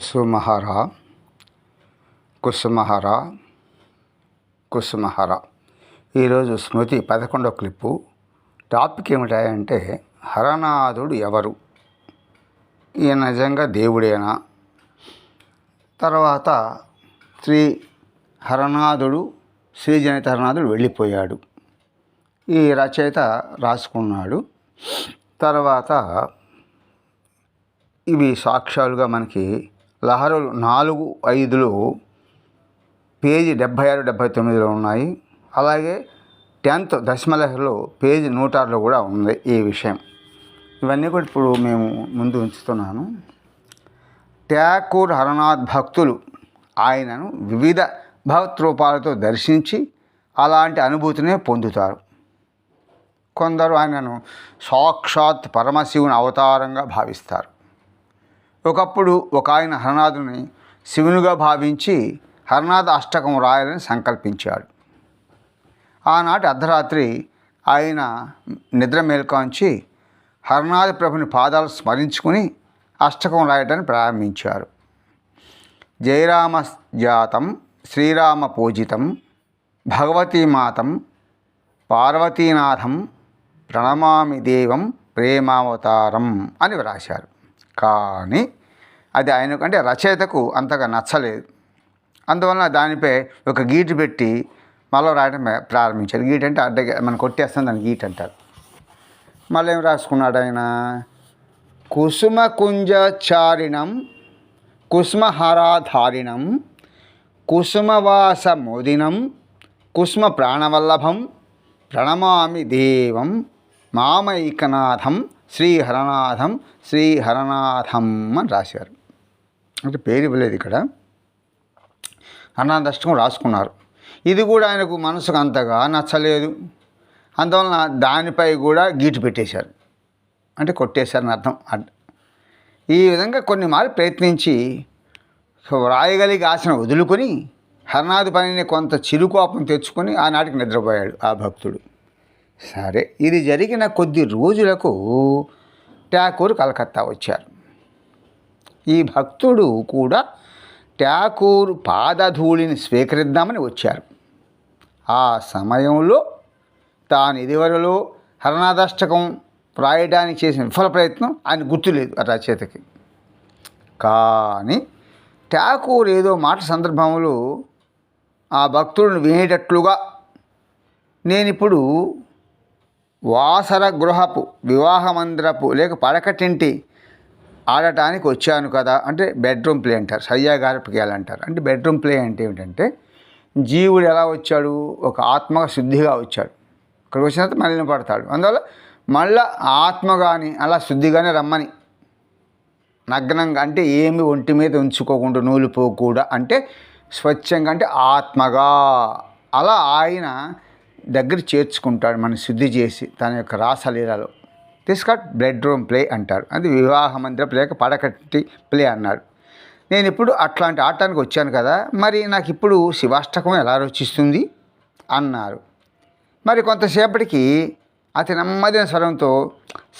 సుమహర కుసుమహర కుసుమహర. ఈరోజు స్మృతి పదకొండో clip. Topic ఏమిటంటే హరనాథుడు ఎవరు? ఈయన నిజంగా దేవుడేనా? తర్వాత శ్రీ హరనాథుడు శ్రీజనిత హరనాథుడు వెళ్ళిపోయాడు. ఈ రచయిత రాసుకున్నాడు. తర్వాత ఇవి సాక్ష్యాలుగా మనకి లహరులు నాలుగు ఐదులో పేజీ డెబ్భై ఆరు డెబ్భై తొమ్మిదిలో ఉన్నాయి. అలాగే టెన్త్ దశమలహరిలో పేజీ నూట ఆరులో కూడా ఉంది ఈ విషయం. ఇవన్నీ కూడా ఇప్పుడు మేము ముందు ఉంచుతున్నాను. ట్యాకూర్ హరనాథ్ భక్తులు ఆయనను వివిధ భగవత్ దర్శించి అలాంటి అనుభూతినే పొందుతారు. కొందరు ఆయనను సాక్షాత్ పరమశివుని అవతారంగా భావిస్తారు. ఒకప్పుడు ఒక ఆయన హరనాథుని శివునిగా భావించి హరనాథ అష్టకం రాయాలని సంకల్పించాడు. ఆనాటి అర్ధరాత్రి ఆయన నిద్ర మేల్కాంచి హరనాథ ప్రభుని పాదాలు స్మరించుకుని అష్టకం రాయటాన్ని ప్రారంభించారు. జయరామ జాతం శ్రీరామ పూజితం భగవతీమాతం పార్వతీనాథం ప్రణమామి దేవం ప్రేమావతారం అని వ్రాశారు. కానీ అది ఆయనకంటే రచయితకు అంతగా నచ్చలేదు. అందువలన దానిపై ఒక గీటు పెట్టి మళ్ళీ రాయడం ప్రారంభించారు. గీట్ అంటే అడ్డ మనం కొట్టేస్తాం దాన్ని గీట్ అంటారు. మళ్ళీ ఏం రాసుకున్నాడు ఆయన? కుసుమ కుంజచారిణం కుసుమహారాధారిణం కుసుమవాస మోదినం కుసుమ ప్రాణవల్లభం ప్రణమామి దేవం మామైకనాథం శ్రీహరనాథం శ్రీహరనాథం అని రాశారు. అంటే పేరు ఇవ్వలేదు ఇక్కడ. అనాథష్టం రాసుకున్నారు. ఇది కూడా ఆయనకు మనసుకు అంతగా నచ్చలేదు. అందువలన దానిపై కూడా గీటు పెట్టేశారు. అంటే కొట్టేశారని అర్థం. ఈ విధంగా కొన్ని మార్లు ప్రయత్నించి రాయగలిగి ఆశను వదులుకొని హరనాథ్ పనిని కొంత చిరుకోపం తెచ్చుకొని ఆనాటికి నిద్రపోయాడు ఆ భక్తుడు. సరే ఇది జరిగిన కొద్ది రోజులకు ఠాకూర్ కలకత్తా వచ్చారు. ఈ భక్తుడు కూడా ఠాకూర్ పాదధూళిని స్వీకరిద్దామని వచ్చారు. ఆ సమయంలో తాను ఇదివరలో హరణాదష్టకం రాయడానికి చేసిన విఫల ప్రయత్నం ఆయన గుర్తులేదు ఆ రచయితకి. కానీ ఠాకూర్ ఏదో మాట సందర్భంలో ఆ భక్తులను వినేటట్లుగా నేనిప్పుడు వాసర గృహపు వివాహ మందిరపు లేక పడకటింటి ఆడటానికి వచ్చాను కదా అంటే బెడ్రూమ్ ప్లే అంటారు. సయ్యాగారపుకి అంటారు. అంటే బెడ్రూమ్ ప్లే అంటే ఏమిటంటే జీవుడు ఎలా వచ్చాడు? ఒక ఆత్మగా శుద్ధిగా వచ్చాడు. ఇక్కడికి వచ్చిన తర్వాత మళ్ళీ పడతాడు అందువల్ల మళ్ళా ఆత్మ కానీ అలా శుద్ధిగానే రమ్మని. నగ్నంగా అంటే ఏమి ఒంటి మీద ఉంచుకోకుండా నూలు నూలిపోకుండా అంటే స్వచ్ఛంగా అంటే ఆత్మగా. అలా ఆయన దగ్గర చేర్చుకుంటాడు మన శుద్ధి చేసి తన యొక్క రాసలీలలో. తీసుకాట్ బెడ్రూమ్ ప్లే అంటారు. అది వివాహ మందిరపు లేక పడకట్టి ప్లే అన్నారు. నేను ఇప్పుడు అట్లాంటి ఆటానికి వచ్చాను కదా మరి నాకు ఇప్పుడు శివాష్టకం ఎలా రుచిస్తుంది అన్నారు. మరి కొంతసేపటికి అతి నెమ్మదిన స్వరంతో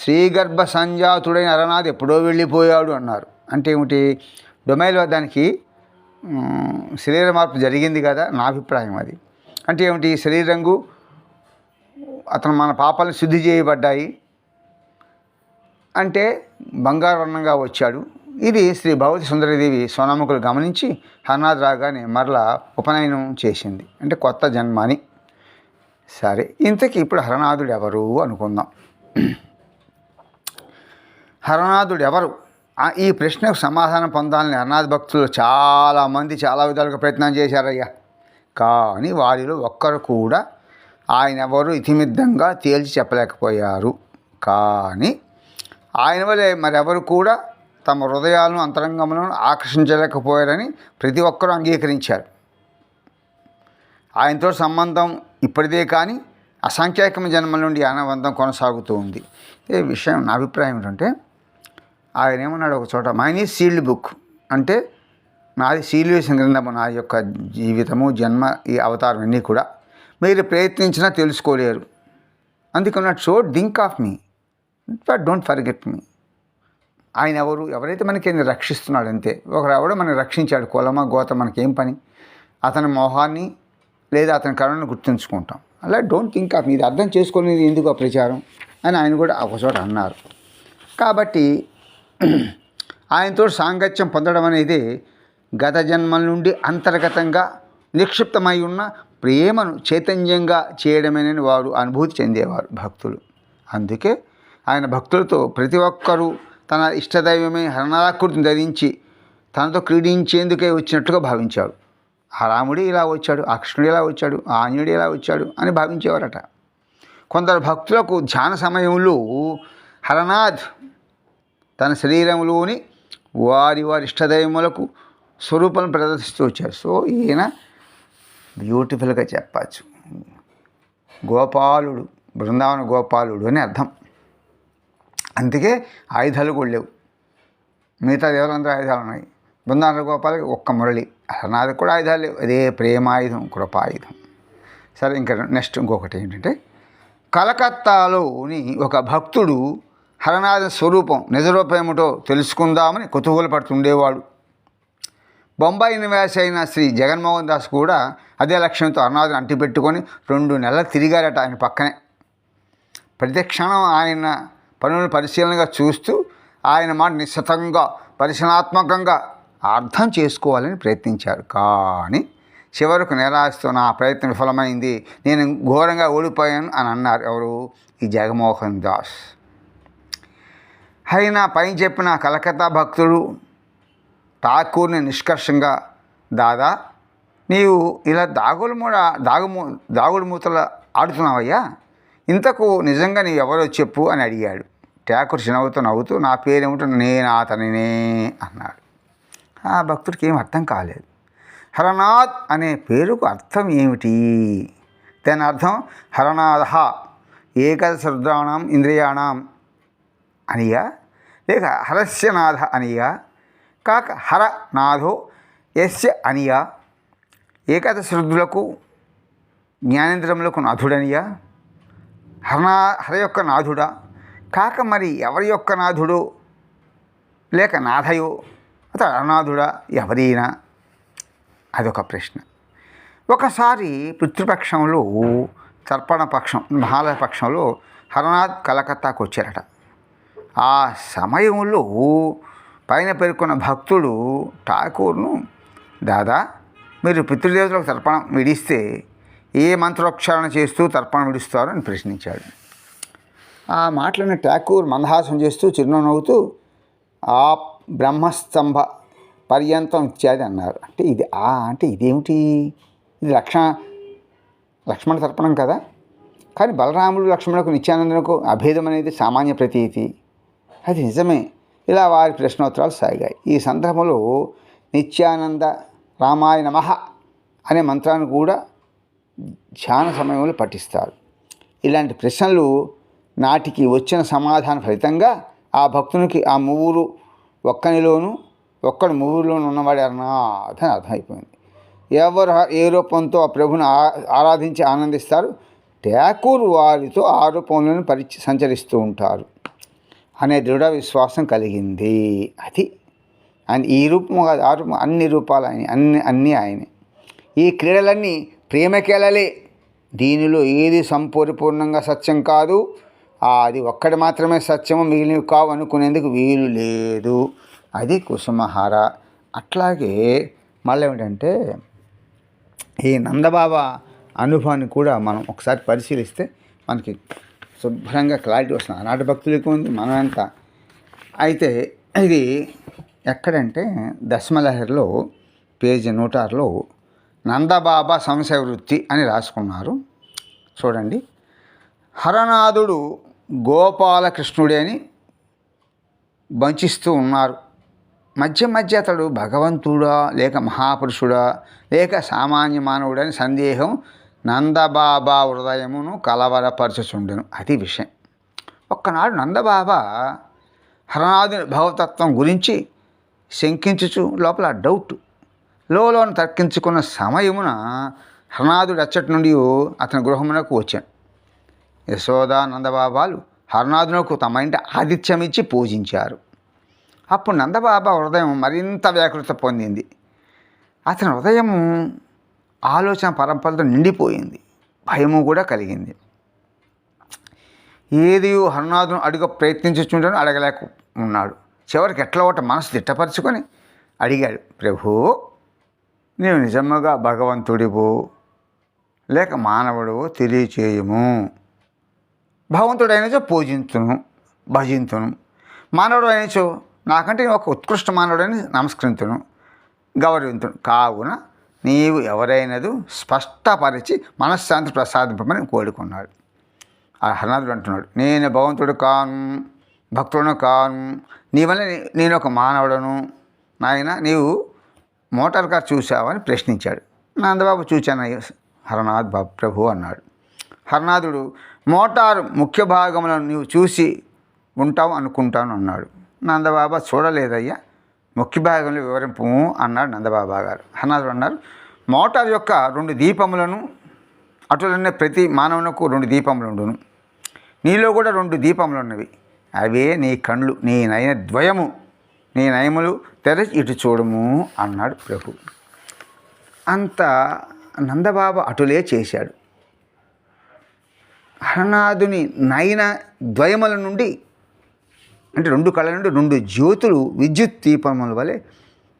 శ్రీగర్భ సంజాతుడైన అరనాథ్ ఎప్పుడో వెళ్ళిపోయాడు అన్నారు. అంటే ఏమిటి? డొమైల్ దానికి శరీర మార్పు జరిగింది కదా నా అభిప్రాయం అది. అంటే ఏమిటి? శరీరంగు అతను మన పాపాలను శుద్ధి చేయబడ్డాయి. అంటే బంగారువర్ణంగా వచ్చాడు. ఇది శ్రీ భగవతి సుందరదేవి సోనాముఖులు గమనించి హర్నాథ్ రాగానే మరలా ఉపనయనం చేసింది. అంటే కొత్త జన్మ అని సరే ఇంతకీ ఇప్పుడు హరనాథుడు ఎవరు అనుకుందాం. హరనాథుడు ఎవరు? ఈ ప్రశ్నకు సమాధానం పొందాలని హరనాథ్ భక్తులు చాలామంది చాలా విధాలుగా ప్రయత్నం చేశారయ్యా. కానీ వారిలో ఒక్కరు కూడా ఆయన ఎవరు ఇతిమిద్దంగా తేల్చి చెప్పలేకపోయారు. కానీ ఆయన వల్లే మరెవరు కూడా తమ హృదయాలను అంతరంగములను ఆకర్షించలేకపోయారని ప్రతి ఒక్కరూ అంగీకరించారు. ఆయనతో సంబంధం ఇప్పటిదే కానీ అసంఖ్యాకమ జన్మల నుండి ఆనవంతం కొనసాగుతూ ఉంది. ఈ విషయం నా అభిప్రాయం ఏంటంటే ఆయన ఏమన్నాడు ఒక చోట మైనీ సీల్డ్ బుక్ అంటే నాది సీల్ వేసిన గ్రంథము నా యొక్క జీవితము జన్మ ఈ అవతారం అన్నీ కూడా మీరు ప్రయత్నించినా తెలుసుకోలేరు. అందుకన్నట్టు so think of me. But don't forget me ఆయన ఎవరు? ఎవరైతే మనకి రక్షిస్తున్నాడు అంతే ఒకరు ఎవడో మనం రక్షించాడు. కులమా గోత మనకేం పని? అతని మోహాన్ని లేదా అతని కరుణను గుర్తుంచుకుంటాం. అలా డోంట్ థింక్ ఆఫ్ ఇది అర్థం చేసుకునేది ఎందుకు ఆ ప్రచారం? అని ఆయన కూడా ఒకచోట అన్నారు. కాబట్టి ఆయనతో సాంగత్యం పొందడం అనేది గత జన్మల నుండి అంతర్గతంగా నిక్షిప్తమై ఉన్న ప్రేమను చైతన్యంగా చేయడమేనని వారు అనుభూతి చెందేవారు భక్తులు. అందుకే ఆయన భక్తులతో ప్రతి ఒక్కరూ తన ఇష్టదైవమే హరణాకృతిని ధరించి తనతో క్రీడించేందుకే వచ్చినట్టుగా భావించాడు ఆ రాముడు ఇలా వచ్చాడు ఆ కృష్ణుడు ఇలా వచ్చాడు ఆ ఆంజనేయుడు ఇలా వచ్చాడు అని భావించేవారట. కొందరు భక్తులకు ధ్యాన సమయంలో హరనాథ్ తన శరీరంలోని వారి వారి ఇష్టదైవములకు స్వరూపం ప్రదర్శిస్తూ వచ్చారు సో ఈయన బ్యూటిఫుల్గా చెప్పచ్చు. గోపాలుడు బృందావన గోపాలుడు అని అర్థం. అందుకే ఆయుధాలు కూడా లేవు. మిగతా దేవులందరూ ఆయుధాలు ఉన్నాయి? బృందాన గోపాలకి ఒక్క మురళి నాది కూడా ఆయుధాలు లేవు. అదే ప్రేమాయుధం కృపాయుధం. సరే ఇంకా నెక్స్ట్ ఇంకొకటి ఏంటంటే కలకత్తాలోని ఒక భక్తుడు హరనాథ స్వరూపం నిజరూపం ఏమిటో తెలుసుకుందామని కుతూహలపడుతుండేవాడు బొంబాయి నివాసి అయిన శ్రీ జగన్మోహన్ దాస్ కూడా అదే లక్ష్యంతో అరుణాథుని అంటిపెట్టుకొని రెండు నెలలు తిరిగారట ఆయన పక్కనే. ప్రతి క్షణం ఆయన పనులను పరిశీలనగా చూస్తూ ఆయన మాట నిశ్చితంగా పరిశీలనాత్మకంగా అర్థం చేసుకోవాలని ప్రయత్నించారు. కానీ చివరకు నిరాశతో నా ప్రయత్నం విఫలమైంది నేను ఘోరంగా ఓడిపోయాను అని అన్నారు ఎవరు? ఈ జగమోహన్ దాస్. అయినా పైన చెప్పిన కలకత్తా భక్తుడు ఠాకూర్ని నిష్కర్షంగా దాదా నీవు ఇలా దాగుడు మూడ దాగుము దాగుడు మూతల ఆడుతున్నావయ్యా? ఇంతకు నిజంగా నీవు ఎవరో చెప్పు అని అడిగాడు. ఠాకూర్ చినవుతూ నవ్వుతూ నా పేరేమిటో నేను అతనినే అన్నాడు. ఆ భక్తుడికి ఏం అర్థం కాలేదు. హరనాథ్ అనే పేరుకు అర్థం ఏమిటి? దాని అర్థం హరనాథ ఏకదశ రుద్రాణం ఇంద్రియాణం అనియా లేక హరస్యనాథ అనియా కాక హరనాథో యస్య అనియా ఏకాదశ రుద్రులకు జ్ఞానేంద్రములకు నాథుడనియా హరనా హర యొక్క నాథుడా కాక మరి ఎవరి యొక్క నాథుడు? లేక నాథయో? అతడు అనాథుడా? ఎవరైనా? అదొక ప్రశ్న. ఒకసారి పితృపక్షంలో తర్పణ పక్షం మహాలయ పక్షంలో హరనాథ్ కలకత్తాకు వచ్చారట. ఆ సమయంలో పైన పేర్కొన్న భక్తుడు ఠాకూర్ను దాదా మీరు పితృదేవతలకు తర్పణం విడిస్తే ఏ మంత్రోక్షారణ చేస్తూ తర్పణం విడుస్తారు? అని ప్రశ్నించాడు. ఆ మాటలను ఠాకూర్ మందహాసం చేస్తూ చిరునవ్వుతూ నవ్వుతూ ఆ బ్రహ్మస్తంభ పర్యంతం ఇత్యాది అన్నారు. అంటే ఇది ఆ అంటే ఇదేమిటి? ఇది లక్ష్మణ లక్ష్మణ తర్పణం కదా. కానీ బలరాముడు లక్ష్మణులకు నిత్యానందనకు అభేదం అనేది సామాన్య ప్రతీతి. అది నిజమే. ఇలా వారి ప్రశ్నోత్తరాలు సాగాయి. ఈ సందర్భంలో నిత్యానంద రామాయ నమ అనే మంత్రాన్ని కూడా ధ్యాన సమయంలో పఠిస్తారు. ఇలాంటి ప్రశ్నలు నాటికి వచ్చిన సమాధాన ఫలితంగా ఆ భక్తునికి ఆ మువ్వురు ఒక్కనిలోను ఒక్కడు మువ్వురులోనూ ఉన్నవాడు అన్నాథ్ అని అర్థమైపోయింది. ఎవరు ఏ రూపంతో ఆ ప్రభుని ఆ- ఆరాధించి ఆనందిస్తారు? ఠాకూర్ వారితో ఆ రూపంలోనే పరిచి సంచరిస్తూ ఉంటారు. అనే దృఢ విశ్వాసం కలిగింది. అది. అండ్ ఈ రూపం కాదు ఆ రూపం అన్ని రూపాలు ఆయన అన్ని అన్నీ ఆయనే. ఈ క్రీడలన్నీ ప్రేమకేళలే దీనిలో ఏది సంపూర్ణంగా సత్యం కాదు. అది ఒక్కటి మాత్రమే సత్యము మిగిలినవి కావు అనుకునేందుకు వీలు లేదు. అది కుసుమహార. అట్లాగే మళ్ళీ ఏమిటంటే ఈ నందబాబా అనుభవాన్ని కూడా మనం ఒకసారి పరిశీలిస్తే మనకి శుభ్రంగా క్లారిటీ వస్తుంది. ఆనాటి భక్తులకు ఉంది మనం అయితే ఇది ఎక్కడంటే దశమలహరిలో పేజీ నూట ఆరులో నందబాబా సంశయ వృత్తి అని రాసుకున్నారు. చూడండి. హరనాథుడు గోపాలకృష్ణుడే అని వంచిస్తూ ఉన్నారు. మధ్య మధ్య అతడు భగవంతుడా లేక మహాపురుషుడా లేక సామాన్య మానవుడని సందేహం నందబాబా హృదయమును కలవరపరచుచుండెను. అది విషయం. ఒక్కనాడు నందబాబా హరనాథుని భగవతత్వం గురించి శంకించుచు లోపల డౌట్ లోలోను తర్కించుకున్న సమయమున హరనాథుడు అచ్చటి నుండి అతని గృహమునకు వచ్చాను యశోదానందబాబాలు హరనాథునకు తమ ఇంటి ఆతిథ్యం ఇచ్చి పూజించారు. అప్పుడు నందబాబా హృదయం మరింత వ్యాకృత పొందింది. అతని హృదయం ఆలోచన పరంపరతో నిండిపోయింది. భయము కూడా కలిగింది. ఏది హరనాథును అడుగ ప్రయత్నించుచుండను అడగలేక ఉన్నాడు చివరికి ఎట్లా ఒకటి మనసు తిట్టపరుచుకొని అడిగాడు ప్రభు నీవు నిజముగా భగవంతుడివు లేక మానవుడు తెలియచేయము. భగవంతుడైనచో పూజించును భజింతును మానవుడు అయినచో నాకంటే ఒక ఉత్కృష్ట మానవుడని నమస్కరించును గౌరవింతును కావున నీవు ఎవరైనదు స్పష్టపరిచి మనశ్శాంతి ప్రసాదింపమని కోరుకున్నాడు. ఆ హరనాథుడు అంటున్నాడు నేను భగవంతుడు కాను భక్తుడును కాను. నీ వల్ల నేను ఒక మానవుడను. నాయన నీవు మోటార్ కార్ చూసావని ప్రశ్నించాడు. నందబాబు చూచాను హరనాథ్ బాబు ప్రభు అన్నాడు. హరనాథుడు మోటారు ముఖ్య భాగములను నీవు చూసి ఉంటావు అనుకుంటాను అన్నాడు. నందబాబా చూడలేదయ్యా. ముఖ్య భాగంలో వివరింపు అన్నాడు నందబాబా గారు. అన్నారు అన్నారు మోటార్ యొక్క రెండు దీపములను అటులనే ప్రతి మానవునకు రెండు దీపములు ఉండును నీలో కూడా రెండు దీపములు ఉన్నవి అవే నీ కండ్లు నీ నయన ద్వయము నీ నయములు తెరచి ఇటు చూడము అన్నాడు ప్రభు. అంత నందబాబు అటులే చేశాడు. హరనాథుని నయన ద్వయముల నుండి అంటే రెండు కళ్ళ నుండి రెండు జ్యోతులు విద్యుత్ దీపముల వలె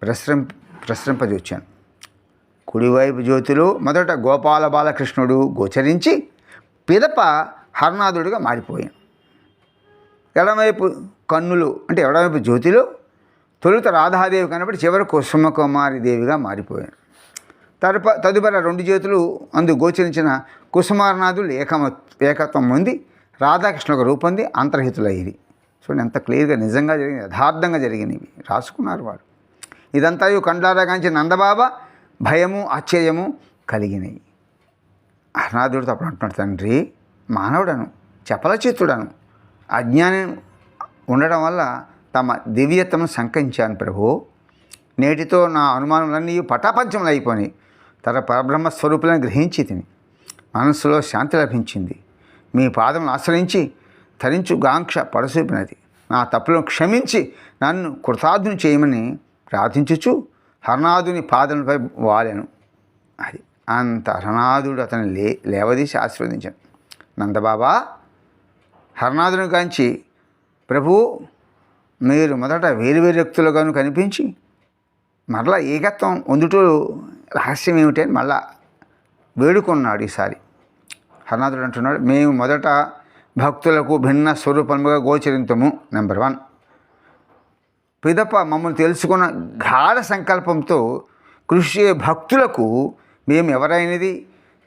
ప్రసరింప ప్రసరింపజొచ్చాను కుడివైపు జ్యోతులు మొదట గోపాల బాలకృష్ణుడు గోచరించి పిదప హరనాథుడిగా మారిపోయాను. ఎడమవైపు కన్నులు అంటే ఎడమవైపు జ్యోతిలో తొలుత రాధాదేవి కనబడి చివరకు కుసుమకుమారి దేవిగా మారిపోయాను. తరుప తదుపరి రెండు చేతులు అందు గోచరించిన కుసుమారనాథులు ఏకమ ఏకత్వం ఉంది రాధాకృష్ణులకు రూపొంది అంతర్హితులయ్యేది చూడండి ఎంత క్లియర్గా నిజంగా జరిగింది యథార్థంగా జరిగినవి. రాసుకున్నారు వాడు ఇదంతా కండ్లారా కాంచి నందబాబా భయము ఆశ్చర్యము కలిగినాయి. అనాథుడితో అప్పుడు అంటున్నాడు తండ్రి మానవుడను చపలచిత్తుడను అజ్ఞానం ఉండడం వల్ల తమ దివ్యతను శంకించాను ప్రభు. నేటితో నా అనుమానములన్నీ పటాపంచములు అయిపోయినాయి తన పరబ్రహ్మ స్వరూపులను గ్రహించి తిని మనస్సులో శాంతి లభించింది. మీ పాదమును ఆశ్రయించి తరించు గాంక్ష పడసూపినది. నా తప్పులను క్షమించి నన్ను కృతార్థుని చేయమని ప్రార్థించుచు హరణాదుని పాదములపై వాలెను. అది అంత హరణాదుడు అతను లే లేవదీసి ఆశీర్వదించాను నందబాబా హరణాదుని కాంచి ప్రభు మీరు మొదట వేరు వేరు వ్యక్తులుగాను కనిపించి మరలా ఏకత్వం వందుటూ రహస్యం ఏమిటి అని మళ్ళా వేడుకున్నాడు ఈసారి. హరనాథుడు అంటున్నాడు మేము మొదట భక్తులకు భిన్న స్వరూపముగా గోచరింతము నెంబర్ వన్ పిదప మమ్మల్ని తెలుసుకున్న గాఢ సంకల్పంతో కృషి చేయ భక్తులకు మేము ఎవరైనది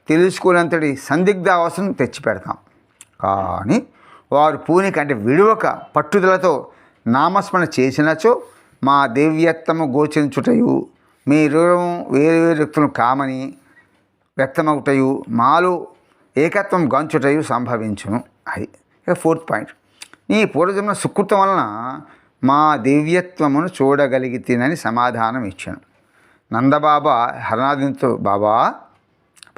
తెలుసుకునేంతటి సందిగ్ధ అవసరం తెచ్చిపెడతాం. కానీ వారు పూనిక అంటే విడువక పట్టుదలతో నామస్మరణ చేసినచో మా దివ్యత్వము గోచరించుటయు మీ మీరు వేరు వేరు వ్యక్తులు కామని వ్యక్తమవుటయు మాలో ఏకత్వం గంచుటయు సంభవించును. అది ఇక ఫోర్త్ పాయింట్. నీ పూర్వజన్మ సుకృతం వలన మా దివ్యత్వమును చూడగలిగితేనని సమాధానం ఇచ్చాను. నందబాబా హరనాథునితో బాబా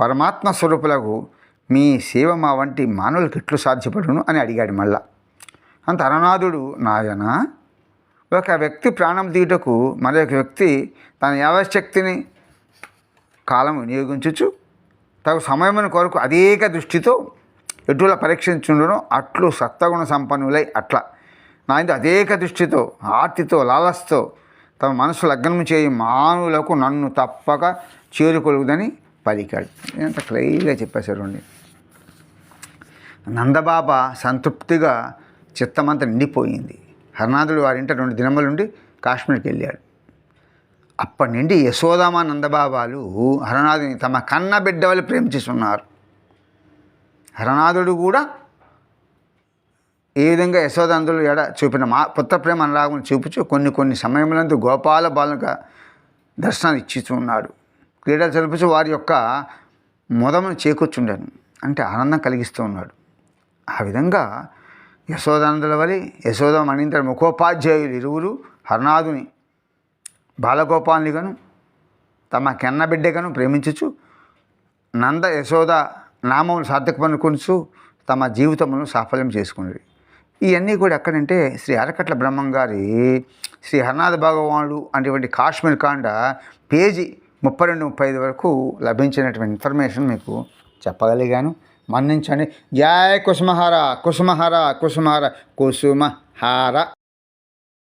పరమాత్మ స్వరూపులకు మీ సేవ మా వంటి మానవులకు ఎట్లు సాధ్యపడును? అని అడిగాడు మళ్ళా. అంత అరణాదుడు నాయన ఒక వ్యక్తి ప్రాణం తీయుటకు మరొక వ్యక్తి తన యావశక్తిని కాలం వినియోగించుచు తగు సమయమున కొరకు అనేక దృష్టితో ఎటుల పరీక్షించుండను అట్లు సత్వగుణ సంపన్నులై అట్లా. నా నాయన అనేక దృష్టితో ఆర్తితో లాలస్తో తమ మనసు లగ్నం చేయి మానవులకు నన్ను తప్పక చేరుకొలుగుదని పలికాడు. ఎంత క్లియర్గా చెప్పేశారు అండి నందబాబా సంతృప్తిగా చిత్తమంతా నిండిపోయింది. హరనాథుడు వారింట రెండు దినములు నుండి కాశ్మీర్కి వెళ్ళాడు. అప్పటి నుండి యశోదామ నందబాబాలు హరనాథుని తమ కన్న బిడ్డ వల్ల ప్రేమించుతున్నారు హరనాథుడు కూడా ఏ విధంగా యశోదాంతులు ఎడ చూపిన మా పుత్ర ప్రేమ అనురాగం చూపుచు కొన్ని కొన్ని సమయములందు గోపాల బాలుగా దర్శనాలు ఇచ్చిస్తున్నాడు క్రీడలు జరుపుచు వారి యొక్క మొదమును చేకూర్చుండాను. అంటే ఆనందం కలిగిస్తూ ఉన్నాడు. ఆ విధంగా యశోదానందుల వలి యశోద మణింతర ముఖోపాధ్యాయులు ఇరువురు హర్నాథుని బాలగోపాలునిగను తమ కెన్న బిడ్డగాను ప్రేమించుచు నంద యశోద నామములు సార్థకపనుకొనుచు తమ జీవితమును సాఫల్యం చేసుకునేది ఇవన్నీ కూడా ఎక్కడంటే శ్రీ అరకట్ల బ్రహ్మం గారి శ్రీ హరినాథ భగవానుడు అటువంటి కాశ్మీర్ కాండ పేజీ ముప్పై రెండు ముప్పై ఐదు వరకు లభించినటువంటి ఇన్ఫర్మేషన్ మీకు చెప్పగలిగాను. మన్నించండి. జయ కుసుమహార కుసుమహార కుసుమహార కుసుమహార.